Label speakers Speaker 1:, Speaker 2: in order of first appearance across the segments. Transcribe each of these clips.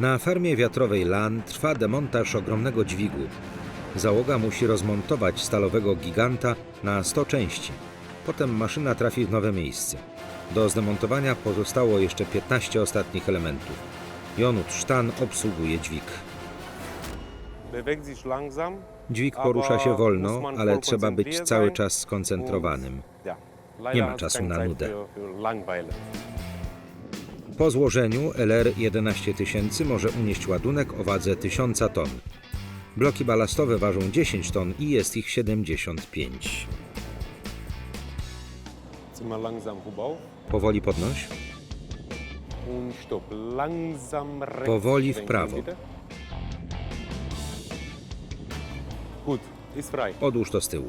Speaker 1: Na farmie wiatrowej LAN trwa demontaż ogromnego dźwigu. Załoga musi rozmontować stalowego giganta na 100 części. Potem maszyna trafi w nowe miejsce. Do zdemontowania pozostało jeszcze 15 ostatnich elementów. Jonut Sztan obsługuje dźwig. Dźwig porusza się wolno, ale trzeba być cały czas skoncentrowanym. Nie ma czasu na nudę. Po złożeniu LR 11000 może unieść ładunek o wadze 1000 ton. Bloki balastowe ważą 10 ton i jest ich 75.
Speaker 2: Zieh mal langsam Hub
Speaker 1: Powoli podnoś. Powoli w prawo. Odłóż to z tyłu.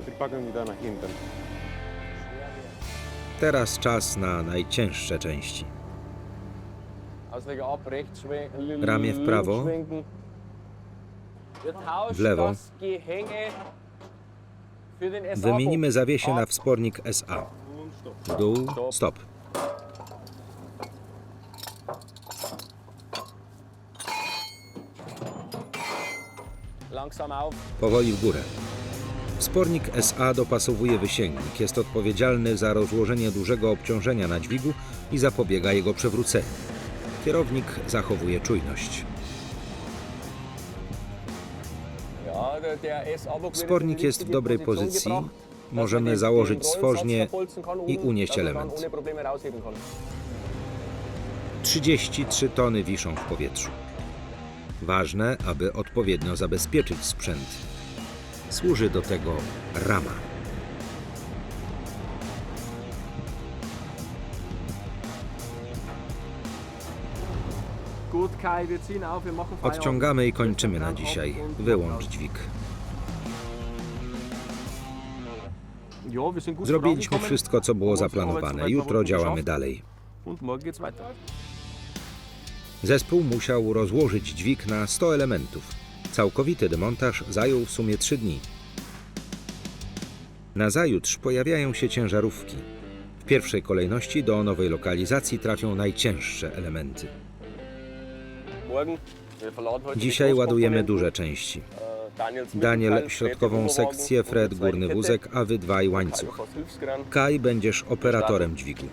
Speaker 1: Teraz czas na najcięższe części. Ramię w prawo. W lewo. Wymienimy zawiesie na wspornik SA. W dół, stop. Powoli w górę. Wspornik SA dopasowuje wysięgnik. Jest odpowiedzialny za rozłożenie dużego obciążenia na dźwigu i zapobiega jego przewróceniu. Kierownik zachowuje czujność. Spornik jest w dobrej pozycji. Możemy założyć
Speaker 3: kann
Speaker 1: i unieść element.
Speaker 3: ohne Probleme rausheben kann.
Speaker 1: 33 tony wiszą w powietrzu. Ważne, aby odpowiednio zabezpieczyć sprzęt. Służy do tego rama. Odciągamy i kończymy na dzisiaj. Wyłącz dźwig. Zrobiliśmy wszystko, co było zaplanowane. Jutro działamy dalej. Zespół musiał rozłożyć dźwig na 100 elementów. Całkowity demontaż zajął w sumie 3 dni. Nazajutrz pojawiają się ciężarówki. W pierwszej kolejności do nowej lokalizacji trafią najcięższe elementy. Dzisiaj ładujemy duże części.
Speaker 3: Äh,
Speaker 1: Daniel środkową sekcję, Fred górny wózek, a wy dwaj
Speaker 3: Kai
Speaker 1: łańcuch. Kai będziesz operatorem dźwigu.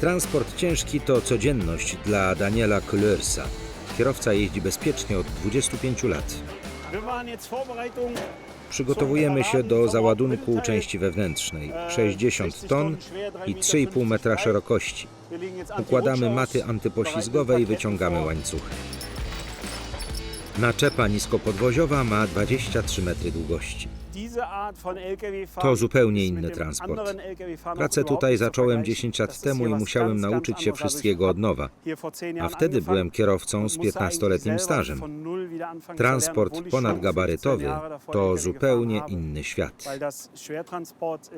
Speaker 1: Transport ciężki to codzienność dla Daniela Klörsa. Kierowca jeździ bezpiecznie od 25 lat.
Speaker 4: Wir machen jetzt Vorbereitung.
Speaker 1: Przygotowujemy się do załadunku części wewnętrznej 60 ton i 3,5 metra szerokości. Układamy maty antypoślizgowe i wyciągamy łańcuchy. Naczepa niskopodwoziowa ma 23 metry długości. To zupełnie inny transport. Pracę tutaj zacząłem
Speaker 4: vergleichen.
Speaker 1: 10 lat temu i musiałem nauczyć się wszystkiego od nowa. A wtedy byłem kierowcą z
Speaker 4: musste eigentlich
Speaker 1: 15-letnim
Speaker 4: selber
Speaker 1: stażem. Transport
Speaker 4: obwohl ich schon 15
Speaker 1: ponadgabarytowy to zupełnie inny świat.
Speaker 4: Weil das Schwertransport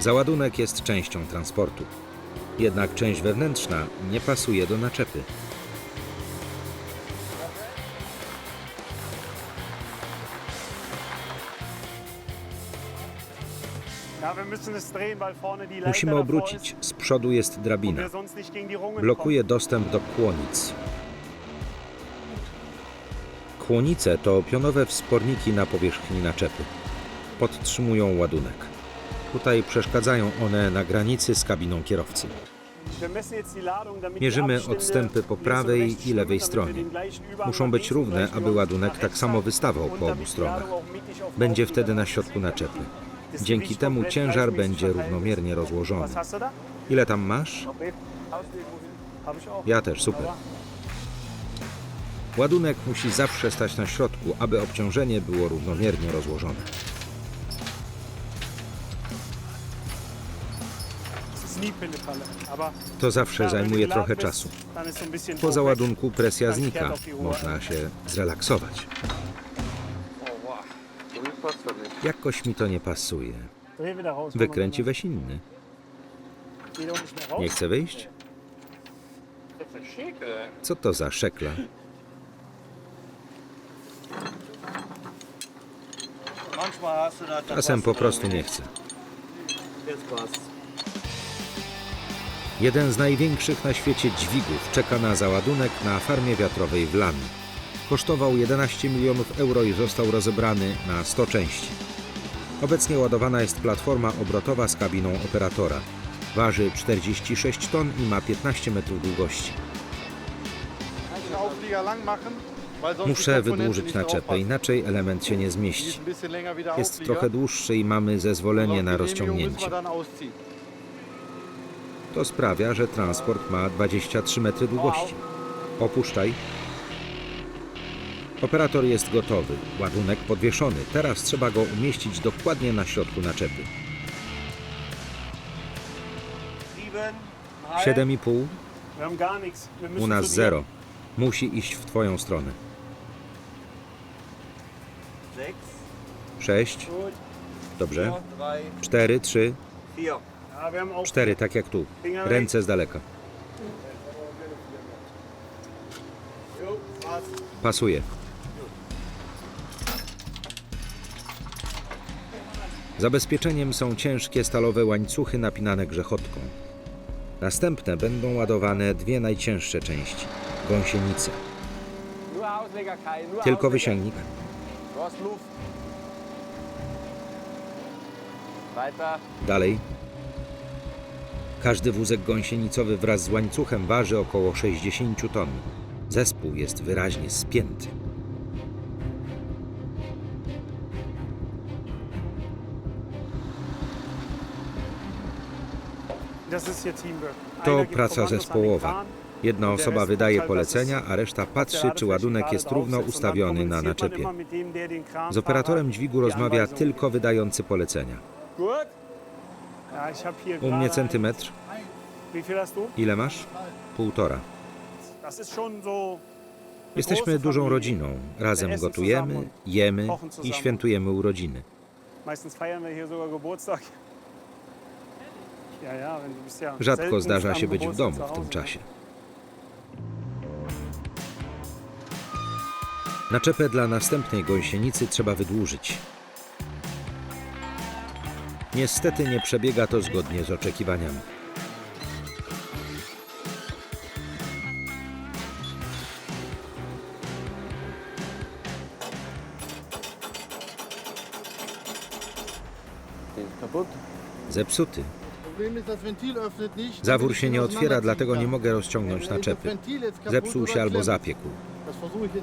Speaker 1: Załadunek jest częścią transportu. Jednak część wewnętrzna nie pasuje do naczepy. Musimy obrócić. Z przodu jest drabina. Blokuje dostęp do kłonic. Kłonice to pionowe wsporniki na powierzchni naczepy. Podtrzymują ładunek. Tutaj przeszkadzają one na granicy z kabiną kierowcy. Mierzymy odstępy po prawej i lewej stronie. Muszą być równe, aby ładunek tak samo wystawał po obu stronach. Będzie wtedy na środku naczepy. Dzięki temu ciężar będzie równomiernie rozłożony. Ile tam masz? Ja też, super. Ładunek musi zawsze stać na środku, aby obciążenie było równomiernie rozłożone. To zawsze zajmuje trochę czasu. Po załadunku presja znika, można się zrelaksować. Jakoś mi to nie pasuje. Wykręci weź inny. Nie chce wyjść? Co to za szekla? Czasem po prostu nie chce.
Speaker 5: Jetzt passt.
Speaker 1: Jeden z największych na świecie dźwigów czeka na załadunek na farmie wiatrowej w Lan. Kosztował 11 milionów euro i został rozebrany na 100 części. Obecnie ładowana jest platforma obrotowa z kabiną operatora. Waży 46 ton i ma 15 metrów długości. Muszę wydłużyć naczepę, inaczej element się nie zmieści. Jest trochę dłuższy i mamy zezwolenie na rozciągnięcie. To sprawia, że transport ma 23 metry długości. Opuszczaj. Operator jest gotowy, ładunek podwieszony. Teraz trzeba go umieścić dokładnie na środku naczepy.
Speaker 5: Sieben.
Speaker 1: 7,5,
Speaker 4: Wir haben gar nichts. Wir müssen
Speaker 1: u nas zero. Musi iść w Twoją stronę.
Speaker 5: Sechs.
Speaker 1: 6,
Speaker 4: Gut.
Speaker 1: dobrze.
Speaker 5: Drei.
Speaker 1: 4, 3, 4, tak jak tu. Ręce z daleka. Pasuje. Zabezpieczeniem są ciężkie stalowe łańcuchy napinane grzechotką. Następne będą ładowane dwie najcięższe części gąsienice. Tylko wysięgnik. Dalej. Każdy wózek gąsienicowy wraz z łańcuchem waży około 60 ton. Zespół jest wyraźnie spięty. To praca zespołowa. Jedna osoba wydaje polecenia, a reszta patrzy, czy ładunek jest równo ustawiony na naczepie. Z operatorem dźwigu rozmawia tylko wydający polecenia.
Speaker 3: Gut.
Speaker 4: Ja, ich hab hier
Speaker 1: U mnie centymetr. Ile masz? Półtora. Jesteśmy dużą rodziną. Razem gotujemy, jemy i świętujemy urodziny. Rzadko zdarza się być w domu w tym czasie. Naczepę dla następnej gąsienicy trzeba wydłużyć. Niestety nie przebiega to zgodnie z oczekiwaniami. Zepsuty.
Speaker 6: Zawór
Speaker 1: się nie otwiera, dlatego nie mogę rozciągnąć naczepy. Zepsuł się albo zapiekł.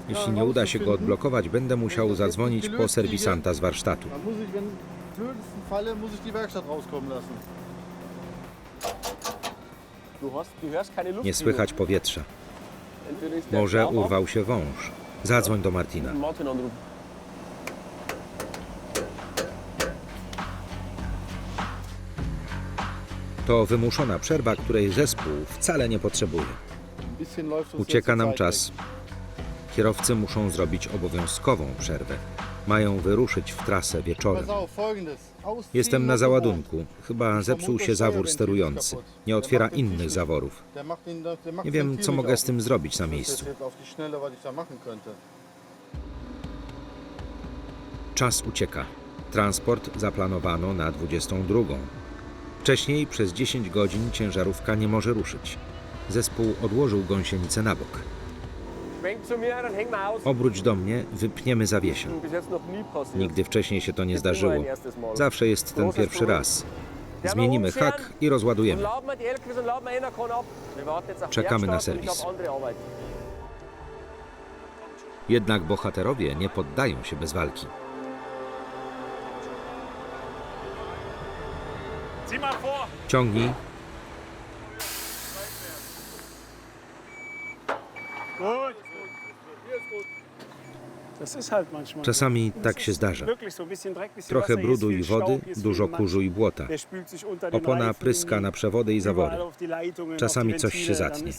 Speaker 1: Jeśli nie uda się go odblokować, będę musiał zadzwonić po serwisanta z warsztatu.
Speaker 6: Blödesten Falle, muss ich die Werkstatt rauskommen lassen.
Speaker 1: Nie słychać powietrza. Może urwał się wąż. Zadzwoń do Martina. To wymuszona przerwa, której zespół wcale nie potrzebuje. Ucieka nam czas. Kierowcy muszą zrobić obowiązkową przerwę. Mają wyruszyć w trasę wieczorem. Jestem na załadunku. Chyba zepsuł się zawór sterujący. Nie otwiera innych zaworów. Nie wiem, co mogę z tym zrobić na miejscu. Czas ucieka. Transport zaplanowano na 22. Wcześniej przez 10 godzin ciężarówka nie może ruszyć. Zespół odłożył gąsienicę na bok. Obróć do mnie, wypniemy
Speaker 3: passiert.
Speaker 1: Nigdy wcześniej się to nie zdarzyło. Zawsze jest ten pierwszy raz. Zmienimy hak i rozładujemy. Czekamy na serwis. Jednak bohaterowie nie poddają się bez walki. Ciągnij,
Speaker 4: Gut.
Speaker 1: Czasami tak się zdarza. Trochę brudu i wody, dużo kurzu i błota. Opona pryska na przewody i zawory. Czasami coś się zatnie.